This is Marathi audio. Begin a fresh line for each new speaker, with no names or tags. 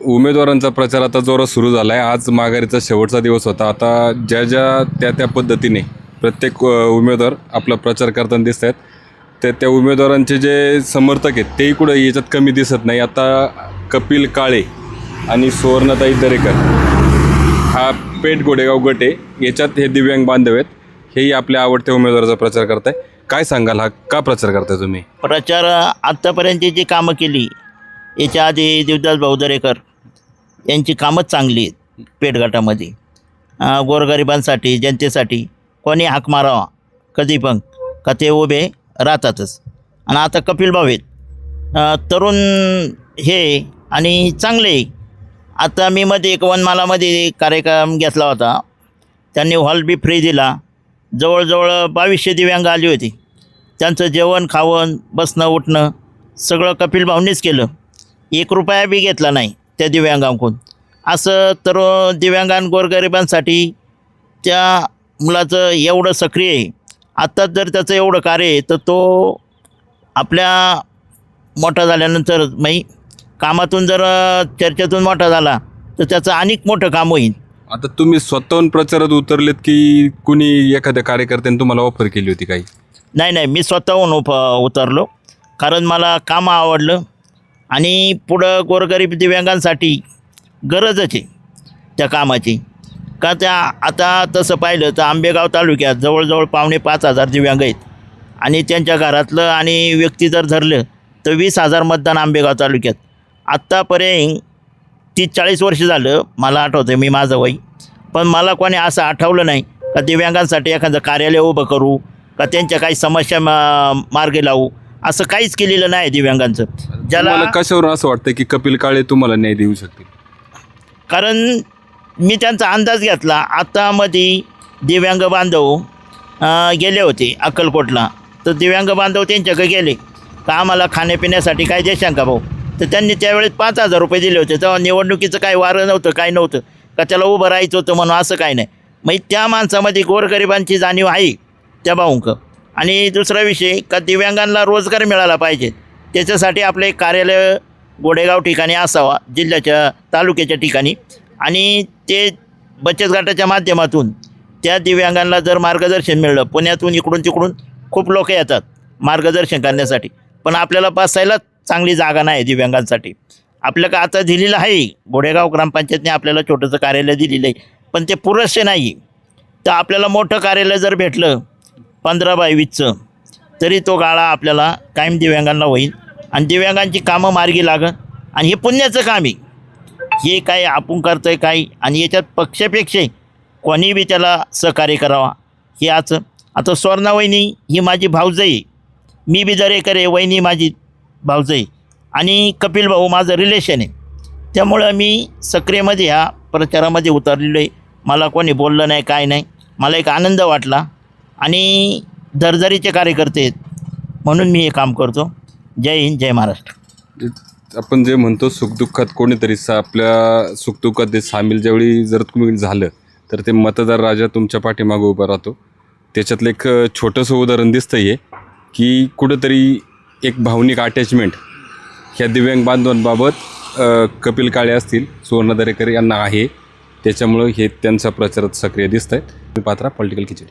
उमेदवारांचा प्रचार आता जोरात सुरू झाला आहे आज माघारीचा शेवटचा दिवस होता. आता ज्या ज्या त्या त्या पद्धतीने प्रत्येक उमेदवार आपला प्रचार करताना दिसत आहेत त्या त्या उमेदवारांचे जे समर्थक आहेत तेही कुठं याच्यात कमी दिसत नाही. आता कपिल काळे आणि सुवर्णताई दरेकर हा पेठ गोडेगाव गट आहे. याच्यात हे दिव्यांग बांधव आहेत. हेही आपल्या आवडत्या उमेदवाराचा प्रचार करताय. काय सांगाल? हा का प्रचार करताय तुम्ही?
प्रचार आत्तापर्यंत जी कामं केली याच्या आधी देवदास भाऊ दरेकर यांची कामंच चांगली आहेत पेटघाटामध्ये. गोरगरिबांसाठी जनतेसाठी कोणी हाक मारावा कधी पण का ते उभे राहतातच. आणि आता कपिल भावेत आहेत. तरुण हे आणि चांगले आता मी मध्ये एक वनमालामध्ये कार्यक्रम घेतला होता. त्यांनी हॉल बी फ्री दिला. जवळजवळ बावीसशे दिव्यांग आली होती. त्यांचं जेवण खावण बसणं उठणं सगळं कपिल भावनेच केलं. एक रुपया बी घेतला नाही. त्या दिव्यांगांकडून. असं तर दिव्यांगां गोरगरिबांसाठी त्या मुलाचं एवढं सक्रिय आहे. आत्ताच जर त्याचं एवढं कार्य आहे तर तो आपल्या मोठा झाल्यानंतर माही कामातून जर चर्चेतून मोठा झाला तर त्याचं अनेक मोठं काम होईल.
आता तुम्ही स्वतःहून प्रचारात उतरलेत की कुणी एखाद्या कार्यकर्त्याने तुम्हाला ऑफर केली होती काही?
नाही नाही मी स्वतःहून उप उतरलो. कारण मला काम आवडलं. आणि पुढं गोरगरीब दिव्यांगांसाठी गरजच आहे त्या कामाची. का त्या आता तसं पाहिलं तर आंबेगाव तालुक्यात जवळजवळ पावणे पाच हजार दिव्यांग आहेत. आणि त्यांच्या घरातलं आणि व्यक्ती जर धरलं तर वीस हजार मतदान आंबेगाव तालुक्यात. आत्तापर्यंत तीस चाळीस वर्ष झालं मला आठवतं मी माझं वय. पण मला कोणी असं आठवलं नाही का दिव्यांगांसाठी एखादं कार्यालय उभं करू का त्यांच्या काही समस्या मा- मार्गे लावू असं काहीच केलेलं नाही दिव्यांगांचं. ज्याला
मला कशावरून असं वाटतं की कपिल काळे तुम्हाला न्याय देऊ शकतील?
कारण मी त्यांचा अंदाज घेतला. आता मध्ये दिव्यांग बांधव अं, गेले होते अक्कलकोटला. तर दिव्यांग बांधव त्यांच्याकडे गेले. का आम्हाला खाण्यापिण्यासाठी काय देशां का भाऊ? तर त्यांनी त्यावेळेस पाच हजार रुपये दिले होते. तेव्हा निवडणुकीचं काही वारं नव्हतं काय नव्हतं. का त्याला उभं राहायचं होतं म्हणून असं काय नाही. मग त्या माणसामध्ये गोरगरिबांची जाणीव आहे त्या भाऊंक. आणि दुसरा विषय का दिव्यांगांना रोजगार मिळाला पाहिजे. त्याच्यासाठी आपलं एक कार्यालय गोडेगाव ठिकाणी असावा जिल्ह्याच्या तालुक्याच्या ठिकाणी. आणि ते बचत गटाच्या माध्यमातून त्या दिव्यांगांना जर मार्गदर्शन मिळलं पुण्यातून इकडून तिकडून खूप लोक येतात मार्गदर्शन करण्यासाठी. पण आपल्याला बसायला चांगली जागा नाही दिव्यांगांसाठी. आपलं का आता दिलेलं आहे गोडेगाव ग्रामपंचायतने आपल्याला छोटंसं कार्यालय दिलेलं आहे पण ते पुरेसे नाही. तर आपल्याला मोठं कार्यालय जर भेटलं पंधरा बाय वीसचं तरी तो गाळा आपल्याला कायम दिव्यांगांना होईल. आणि दिव्यांगांची कामं मार्गी लागत. आणि हे पुण्याचं काम आहे. हे काय आपण करतो आहे काय? आणि याच्यात पक्षापेक्षा कोणी बी त्याला सहकार्य करावा. हे आज आता स्वर्णा वहिनी ही माझी भाऊजई मी बी दरेकर आहे वहिनी माझी भाऊजई. आणि कपिल भाऊ माझं रिलेशन आहे. त्यामुळं मी सक्रियमध्ये ह्या प्रचारामध्ये उतरलेलो आहे. मला कोणी बोललं नाही काय नाही. मला एक आनंद वाटला. आणि दरदरीचे कार्यकर्ते आहेत. म्हणून मी हे काम करतो. जय हिंद जय महाराष्ट्र.
आपण जे म्हणतो सुखदुःखात कोणीतरी सा आपल्या सुखदुःखात ते सामील ज्यावेळी जर तुम्ही झालं तर ते मतदार राजा तुमच्या पाठीमागं उभा राहतो. त्याच्यातलं एक अ, छोटंसं उदाहरण दिसतं आहे की कुठंतरी एक भावनिक अटॅचमेंट ह्या दिव्यांग बांधवांबाबत अ, कपिल काळे असतील सुवर्ण दरेकर यांना आहे. त्याच्यामुळं हे त्यांचा प्रचारात सक्रिय दिसत आहेत पात्रा पॉलिटिकल खिचडी.